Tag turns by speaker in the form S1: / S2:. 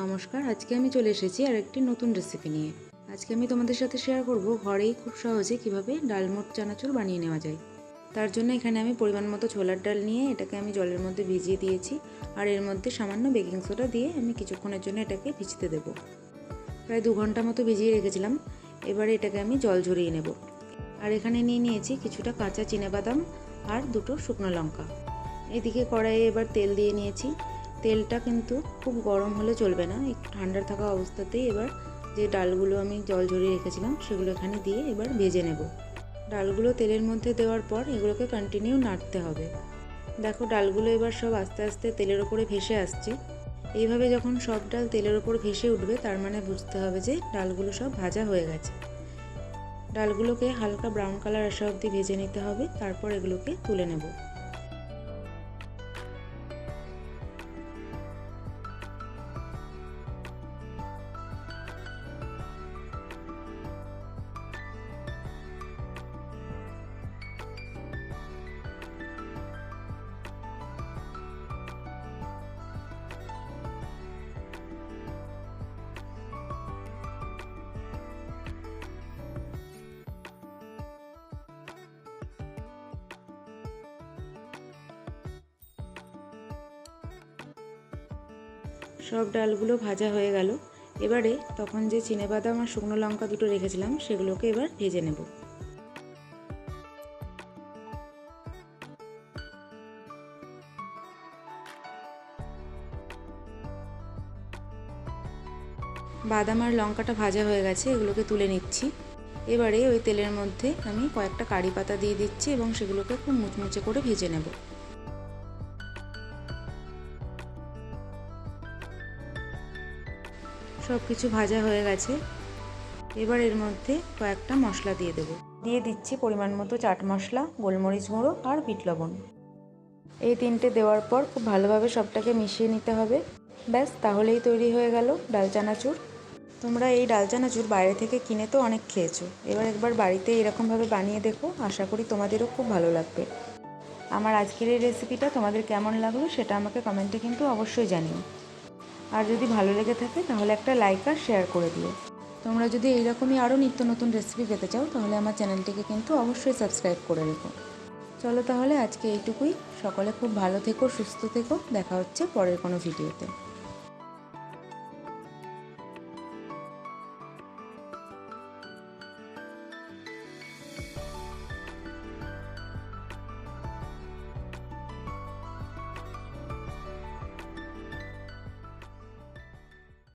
S1: নমস্কার, আজকে আমি চলে এসেছি আর একটি নতুন রেসিপি নিয়ে। আজকে আমি তোমাদের সাথে শেয়ার করব ঘরেই খুব সহজে কীভাবে ডালমোট চানাচুর বানিয়ে নেওয়া যায়। তার জন্য এখানে আমি পরিমাণ মতো ছোলার ডাল নিয়ে এটাকে আমি জলের মধ্যে ভিজিয়ে দিয়েছি আর এর মধ্যে সামান্য বেকিং সোডা দিয়ে আমি কিছুক্ষণের জন্য এটাকে ভিজতে দেব। প্রায় দু ঘণ্টা মতো ভিজিয়ে রেখেছিলাম, এবারে এটাকে আমি জল ঝরিয়ে নেব। আর এখানে নিয়ে নিয়েছি কিছুটা কাঁচা বাদাম আর দুটো শুকনো লঙ্কা। এদিকে কড়াইয়ে এবার তেল দিয়ে নিয়েছি। তেলটা কিন্তু খুব গরম হলে চলবে না, একটু ঠান্ডা থাকা অবস্থাতেই এবার যে ডালগুলো আমি জল ঝরিয়ে রেখেছিলাম সেগুলো এখানে দিয়ে এবার ভেজে নেব। ডালগুলো তেলের মধ্যে দেওয়ার পর এগুলোকে কন্টিনিউ নাড়তে হবে। দেখো ডালগুলো এবার সব আস্তে আস্তে তেলের ওপরে ভেসে আসছে। এইভাবে যখন সব ডাল তেলের ওপর ভেসে উঠবে, তার মানে বুঝতে হবে যে ডালগুলো সব ভাজা হয়ে গেছে। ডালগুলোকে হালকা ব্রাউন কালার আসা অবধি ভেজে নিতে হবে, তারপর এগুলোকে তুলে নেব। সব ডালগুলো ভাজা হয়ে গেল। এবারে তখন যে বাদাম আর শুকনো লঙ্কা দুটো রেখেছিলাম, সেগুলোকে এবার ভেজে নেব। বাদাম আর লঙ্কাটা ভাজা হয়ে গেছে, এগুলোকে তুলে নিচ্ছি। এবারে ওই তেলের মধ্যে আমি কয়েকটা কারি পাতা দিয়ে দিচ্ছি এবং সেগুলোকে খুব মুচমুচে করে ভেজে নেব। সব কিছু ভাজা হয়ে গেছে। এবার এর মধ্যে কয়েকটা মশলা দিয়ে দেবো। দিয়ে দিচ্ছি পরিমাণ মতো চাট মশলা, গোলমরিচ গুঁড়ো আর বিট লবণ। এই তিনটে দেওয়ার পর খুব ভালোভাবে সবটাকে মিশিয়ে নিতে হবে। ব্যাস, তাহলেই তৈরি হয়ে গেল ডাল চানাচুর তোমরা এই ডাল চানাচুর বাইরে থেকে কিনে তো অনেক খেয়েছো। এবার একবার বাড়িতে এরকমভাবে বানিয়ে দেখো, আশা করি তোমাদেরও খুব ভালো লাগবে। আমার আজকের এই রেসিপিটা তোমাদের কেমন লাগল সেটা আমাকে কমেন্টে কিন্তু অবশ্যই জানিও। আর যদি ভালো লেগে থাকে, তাহলে একটা লাইক আর শেয়ার করে দিও। তোমরা যদি এইরকমই আরও নিত্য নতুন রেসিপি পেতে চাও, তাহলে আমার চ্যানেলটিকে কিন্তু অবশ্যই সাবস্ক্রাইব করে রেখো। চলো তাহলে আজকে এইটুকুই। সকলে খুব ভালো থেকো, সুস্থ থেকো। দেখা হচ্ছে পরের কোনো ভিডিওতে